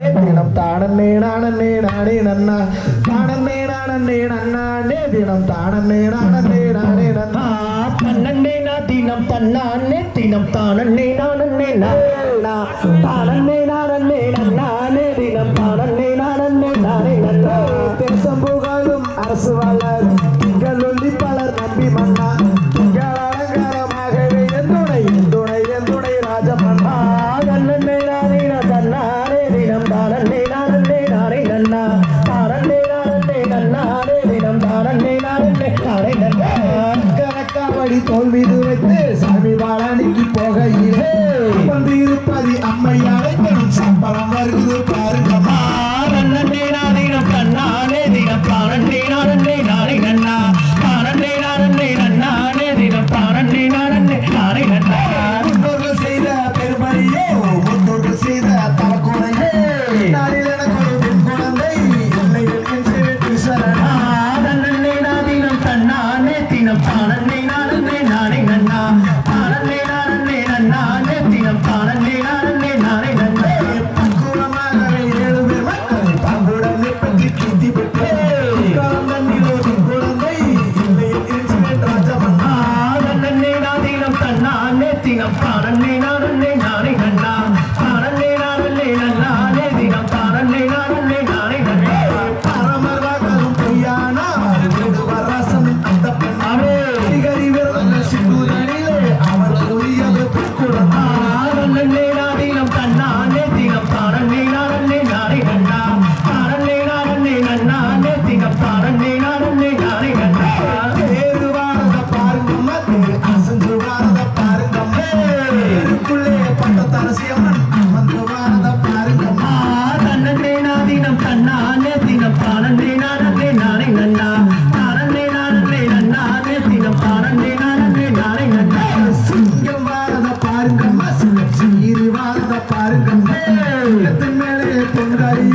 தினம் தானன்னே நானன்னே நானே நன்னா. தானன்னே நானன்னே நன்னானே தினம் தானன்னே நானன்னே நானே நன்னா. தன்னே நான் தினம் தன்னானே தினம் தானே நானே நானா தானே நானே நானே தினம் தானே நானே நானே நன்னா. தேசம் புகழும் அரசு வளரும் தோல் மீது வைத்து சாமி வாழானிக்கு போகையிலே. வந்து இருப்பது அம்மையாரை சம்பளம் வருது பாருங்க proud உள்ளே பட்டத்து அரசியவன் வந்து வாரத பாருங்கம்மா. தன்னே நாதினம் தன்னானே தினம் பானே நானே நானே நன்னா தானே நானே நன்னானே தினம் பானே நானே நானே நன்னா சிங்கம் வாரத பாருங்கம்மா. சிங்கம் சீரி வாரத பாருங்கம்மா. மேலே பொங்காரி